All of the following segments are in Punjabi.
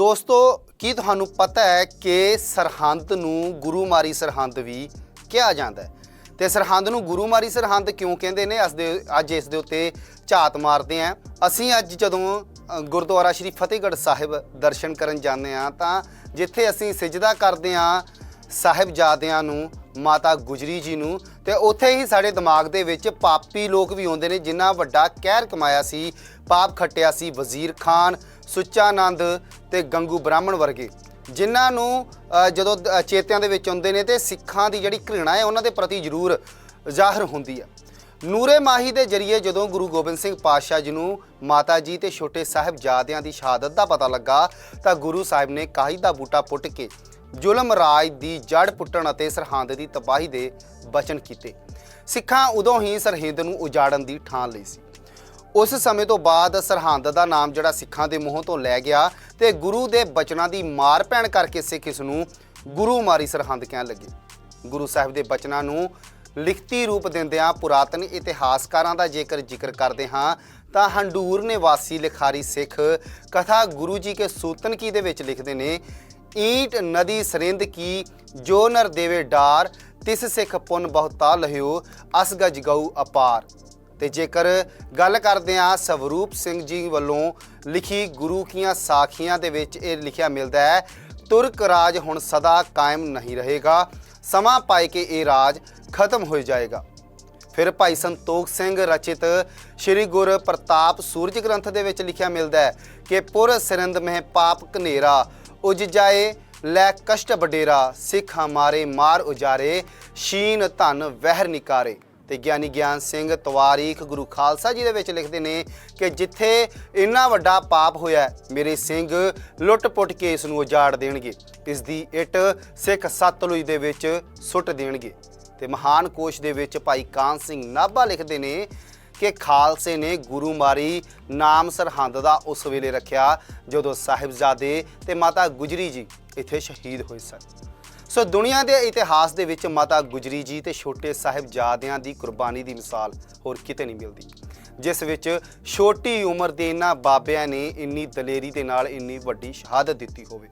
ਦੋਸਤੋ, ਕੀ ਤੁਹਾਨੂੰ ਪਤਾ ਹੈ ਕਿ ਸਰਹੰਦ ਨੂੰ ਗੁਰੂਮਾਰੀ ਸਰਹੰਦ ਵੀ ਕਿਹਾ ਜਾਂਦਾ ਹੈ? ਤੇ ਸਰਹੰਦ ਨੂੰ ਗੁਰੂਮਾਰੀ ਸਰਹੰਦ ਕਿਉਂ ਕਹਿੰਦੇ ਨੇ? ਅੱਜ ਦੇ ਅੱਜ ਇਸ ਦੇ ਉੱਤੇ ਝਾਤ ਮਾਰਦੇ ਆਂ ਅਸੀਂ ਅੱਜ ਜਦੋਂ ਗੁਰਦੁਆਰਾ ਸ਼੍ਰੀ ਫਤਿਹਗੜ੍ਹ ਸਾਹਿਬ ਦਰਸ਼ਨ ਕਰਨ ਜਾਂਦੇ ਆਂ ਤਾਂ ਜਿੱਥੇ ਅਸੀਂ ਸਿਜਦਾ ਕਰਦੇ ਆਂ ਸਾਹਿਬਜ਼ਾਦਿਆਂ ਨੂੰ, ਮਾਤਾ ਗੁਜਰੀ ਜੀ ਨੂੰ, ਤੇ ਉੱਥੇ ਹੀ ਸਾਡੇ ਦਿਮਾਗ ਦੇ ਵਿੱਚ ਪਾਪੀ ਲੋਕ ਵੀ ਆਉਂਦੇ ਨੇ, ਜਿਨ੍ਹਾਂ ਵੱਡਾ ਕਹਿਰ ਕਮਾਇਆ ਸੀ। ਪਾਪ ਖੱਟਿਆ ਸੀ ਵਜ਼ੀਰ ਖਾਨ ਸੁੱਚਾਨੰਦ ਤੇ ਗੰਗੂ ਬ੍ਰਾਹਮਣ ਵਰਗੇ, ਜਿਨ੍ਹਾਂ ਨੂੰ ਜਦੋਂ ਚੇਤਿਆਂ ਦੇ ਵਿੱਚ ਆਉਂਦੇ ਨੇ ਤੇ ਸਿੱਖਾਂ ਦੀ ਜਿਹੜੀ ਘৃਣਾ ਹੈ, ਉਹਨਾਂ ਦੇ ਪ੍ਰਤੀ ਜ਼ਰੂਰ ਜ਼ਾਹਰ ਹੁੰਦੀ ਹੈ। ਨੂਰੇ ਮਾਹੀ ਦੇ ਜਰੀਏ ਜਦੋਂ ਗੁਰੂ ਗੋਬਿੰਦ ਸਿੰਘ ਪਾਤਸ਼ਾਹ ਜੀ ਨੂੰ ਮਾਤਾ ਜੀ ਤੇ ਛੋਟੇ ਸਾਹਿਬਜ਼ਾਦਿਆਂ ਦੀ ਸ਼ਹਾਦਤ ਦਾ ਪਤਾ ਲੱਗਾ, ਤਾਂ ਗੁਰੂ ਸਾਹਿਬ ਨੇ ਕਾਹੀ ਦਾ ਬੂਟਾ ਪੁੱਟ ਕੇ ਜ਼ੁਲਮ ਰਾਜ ਦੀ ਜੜ ਪੁੱਟਣ ਅਤੇ ਸਰਹੰਦ ਦੀ ਤਬਾਹੀ ਦੇ ਬਚਨ ਕੀਤੇ। ਸਿੱਖਾਂ ਉਦੋਂ ਹੀ ਸਰਹਿੰਦ ਨੂੰ ਉਜਾੜਨ ਦੀ ਠਾਣ ਲਈ ਸੀ। ਉਸ ਸਮੇਂ ਤੋਂ ਬਾਅਦ ਸਰਹੰਦ ਦਾ ਨਾਮ ਜਿਹੜਾ ਸਿੱਖਾਂ ਦੇ ਮੂੰਹੋਂ ਤੋਂ ਲੈ ਗਿਆ ਤੇ ਗੁਰੂ ਦੇ ਬਚਨਾਂ ਦੀ ਮਾਰ ਪੈਣ ਕਰਕੇ ਸਿੱਖ ਇਸ ਨੂੰ ਗੁਰੂ ਮਾਰੀ ਸਰਹੰਦ ਕਹਿਣ ਲੱਗੇ। ਗੁਰੂ ਸਾਹਿਬ ਦੇ ਬਚਨਾਂ ਨੂੰ ਲਿਖਤੀ ਰੂਪ ਦਿੰਦਿਆਂ ਪੁਰਾਤਨ ਇਤਿਹਾਸਕਾਰਾਂ ਦਾ ਜੇਕਰ ਜ਼ਿਕਰ ਕਰਦੇ ਹਾਂ, ਤਾਂ ਹੰਡੂਰ ਨਿਵਾਸੀ ਲਿਖਾਰੀ ਸਿੱਖ ਕਥਾ ਗੁਰੂ ਜੀ ਕੇ ਸੂਤਨ ਕੀ ਦੇ ਵਿੱਚ ਲਿਖਦੇ ਨੇ, ਈਟ ਨਦੀ ਸਰਿੰਦ ਕੀ, ਜੋ ਨਰ ਦੇਵੇ ਡਾਰ, ਤਿਸ ਸਿੱਖ ਪੁਨ ਬਹੁਤਾ ਲਹਿਓ, ਅਸ ਗਜ ਗਊ ਅਪਾਰ। ਤੇ ਜੇਕਰ ਗੱਲ ਕਰਦੇ ਹਾਂ, ਸਵਰੂਪ ਸਿੰਘ ਜੀ ਵੱਲੋਂ ਲਿਖੀ ਗੁਰੂ ਕੀਆਂ ਸਾਖੀਆਂ ਦੇ ਵਿੱਚ ਇਹ ਲਿਖਿਆ ਮਿਲਦਾ ਹੈ, ਤੁਰਕ ਰਾਜ ਹੁਣ ਸਦਾ ਕਾਇਮ ਨਹੀਂ ਰਹੇਗਾ, ਸਮਾਂ ਪਾਏ ਕੇ ਇਹ ਰਾਜ ਖਤਮ ਹੋ ਜਾਏਗਾ। ਫਿਰ ਭਾਈ ਸੰਤੋਖ ਸਿੰਘ ਰਚਿਤ ਸ੍ਰੀ ਗੁਰ ਪ੍ਰਤਾਪ ਸੂਰਜ ਗ੍ਰੰਥ ਦੇ ਵਿੱਚ ਲਿਖਿਆ ਮਿਲਦਾ ਹੈ ਕਿ ਪੁਰ ਸਿਰੰਦ ਮਹਿ ਪਾਪ ਕਨੇਰਾ ਉਜ ਜਾਏ, ਲੈ ਕਸ਼ਟ ਬਡੇਰਾ ਸਿੱਖ ਹਮਾਰੇ ਮਾਰ ਉਜਾਰੇ, ਸ਼ੀਨ ਧਨ ਵਹਿਰ ਨਿਕਾਰੇ। ਤੇ ਗਿਆਨੀ ਗਿਆਨ ਸਿੰਘ ਤਵਾਰੀਖ ਗੁਰੂ ਖਾਲਸਾ ਜੀ ਦੇ ਵਿੱਚ ਲਿਖਦੇ ਨੇ ਕਿ ਜਿੱਥੇ ਇੰਨਾ ਵੱਡਾ ਪਾਪ ਹੋਇਆ, ਮੇਰੇ ਸਿੰਘ ਲੁੱਟ-ਪੁੱਟ ਕੇ ਇਸ ਨੂੰ ਉਜਾੜ ਦੇਣਗੇ। ਇਸ ਦੀ ਇੱਟ ਸਿੱਖ ਸਤਲੁਜ ਦੇ ਵਿੱਚ ਸੁੱਟ ਦੇਣਗੇ। ਤੇ ਮਹਾਨ ਕੋਸ਼ ਦੇ ਵਿੱਚ ਭਾਈ ਕਾਨ ਸਿੰਘ ਨਾਭਾ ਲਿਖਦੇ ਨੇ ਕਿ ਖਾਲਸੇ ਨੇ ਗੁਰੂ ਮਾਰੀ ਨਾਮ ਸਰਹੰਦ ਦਾ ਉਸ ਵੇਲੇ ਰੱਖਿਆ, ਜਦੋਂ ਸਾਹਿਬਜ਼ਾਦੇ ਤੇ ਮਾਤਾ ਗੁਜਰੀ ਜੀ ਇੱਥੇ ਸ਼ਹੀਦ ਹੋਏ ਸਨ। ਸੋ ਦੁਨੀਆ ਦੇ ਇਤਿਹਾਸ ਦੇ ਵਿੱਚ ਮਾਤਾ ਗੁਜਰੀ ਜੀ ਤੇ ਛੋਟੇ ਸਾਹਿਬਜ਼ਾਦਿਆਂ ਦੀ ਕੁਰਬਾਨੀ ਦੀ ਮਿਸਾਲ ਹੋਰ ਕਿਤੇ ਨਹੀਂ ਮਿਲਦੀ। ਜਿਸ ਵਿੱਚ ਛੋਟੀ ਉਮਰ ਦੇ ਇਹਨਾਂ ਬਾਬਿਆਂ ਨੇ ਇੰਨੀ ਦਲੇਰੀ ਦੇ ਨਾਲ ਇੰਨੀ ਵੱਡੀ ਸ਼ਹਾਦਤ ਦਿੱਤੀ ਹੋਵੇ।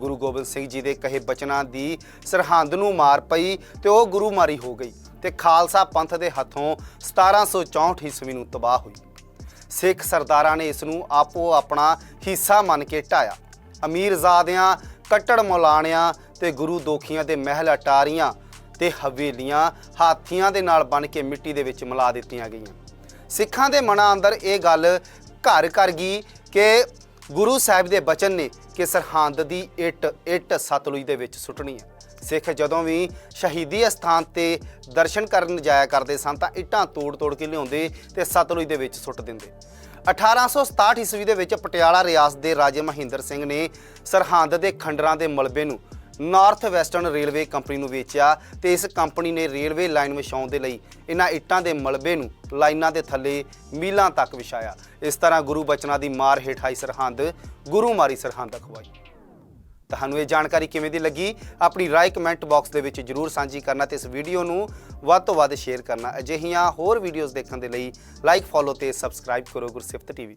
ਗੁਰੂ ਗੋਬਿੰਦ ਸਿੰਘ ਜੀ ਦੇ ਕਹੇ ਬਚਨਾਂ ਦੀ ਸਰਹੰਦ ਨੂੰ ਮਾਰ ਪਈ ਤੇ ਉਹ ਗੁਰੂ ਮਾਰੀ ਹੋ ਗਈ ਤੇ ਖਾਲਸਾ ਪੰਥ ਦੇ ਹੱਥੋਂ 1764 ਈਸਵੀ ਨੂੰ ਤਬਾਹ ਹੋਈ। ਸਿੱਖ ਸਰਦਾਰਾਂ ਨੇ ਇਸ ਨੂੰ ਆਪੋ ਆਪਣਾ ਹਿੱਸਾ ਮੰਨ ਕੇ ਢਾਇਆ। ਅਮੀਰਜ਼ਾਦਿਆਂ ਕੱਟੜ ਮੌਲਾਣਿਆਂ ਤੇ ਗੁਰੂ ਦੋਖੀਆਂ ਦੇ ਮਹਿਲ ਅਟਾਰੀਆਂ ਤੇ ਹਵੇਲੀਆਂ ਹਾਥੀਆਂ ਦੇ ਨਾਲ ਬਣ ਕੇ ਮਿੱਟੀ ਦੇ ਵਿੱਚ ਮਿਲਾ ਦਿੱਤੀਆਂ ਗਈਆਂ। ਸਿੱਖਾਂ ਦੇ ਮਨਾਂ ਅੰਦਰ ਇਹ ਗੱਲ ਘਰ ਕਰ ਗਈ ਕਿ ਗੁਰੂ ਸਾਹਿਬ ਦੇ ਬਚਨ ਨੇ ਕਿ ਸਰਹੰਦ ਦੀ ਇੱਟ ਇੱਟ ਸਤਲੁਜ ਦੇ ਵਿੱਚ ਸੁੱਟਣੀ ਹੈ। ਸਿੱਖ ਜਦੋਂ ਵੀ ਸ਼ਹੀਦੀ ਅਸਥਾਨ ਤੇ ਦਰਸ਼ਨ ਕਰਨ ਜਾਇਆ ਕਰਦੇ ਸਨ ਤਾਂ ਇੱਟਾਂ ਤੋੜ-ਤੋੜ ਕੇ ਲਿਆਉਂਦੇ ਤੇ ਸਤਲੁਜ ਦੇ ਵਿੱਚ ਸੁੱਟ ਦਿੰਦੇ। 1867 ਈਸਵੀ ਦੇ ਵਿੱਚ ਪਟਿਆਲਾ ਰਿਆਸਤ ਦੇ ਰਾਜੇ ਮਹਿੰਦਰ ਸਿੰਘ ਨੇ ਸਰਹੰਦ ਦੇ ਖੰਡਰਾਂ ਦੇ ਮਲਬੇ ਨੂੰ ਨਾਰਥ ਵੈਸਟਰਨ ਰੇਲਵੇ ਕੰਪਨੀ ਨੂੰ ਵੇਚਿਆ ਤੇ ਇਸ ਕੰਪਨੀ ਨੇ ਰੇਲਵੇ ਲਾਈਨ ਵਿਛਾਉਣ ਦੇ ਲਈ ਇਹਨਾਂ ਇੱਟਾਂ ਦੇ ਮਲਬੇ ਨੂੰ ਲਾਈਨਾਂ ਦੇ ਥੱਲੇ ਮੀਲਾਂ ਤੱਕ ਵਿਛਾਇਆ। ਇਸ ਤਰ੍ਹਾਂ ਗੁਰੂ ਬਚਨਾਂ ਦੀ ਮਾਰ ਹੇਠਾਈ ਸਰਹੰਦ, ਗੁਰੂ ਮਾਰੀ ਸਰਹੰਦ ਅਖਵਾਈ। ਤੁਹਾਨੂੰ ਇਹ ਜਾਣਕਾਰੀ ਕਿਵੇਂ ਦੀ ਲੱਗੀ? ਆਪਣੀ ਰਾਏ ਕਮੈਂਟ ਬਾਕਸ ਦੇ ਵਿੱਚ ਜਰੂਰ ਸਾਂਝੀ ਕਰਨਾ ਤੇ ਇਸ ਵੀਡੀਓ ਨੂੰ ਵੱਧ ਤੋਂ ਵੱਧ ਸ਼ੇਅਰ ਕਰਨਾ। ਅਜਿਹੀਆਂ ਹੋਰ ਵੀਡੀਓਜ਼ ਦੇਖਣ ਦੇ ਲਈ ਲਾਈਕ ਫੋਲੋ ਤੇ ਸਬਸਕ੍ਰਾਈਬ ਕਰੋ ਗੁਰਸਿਫਤ ਟੀਵੀ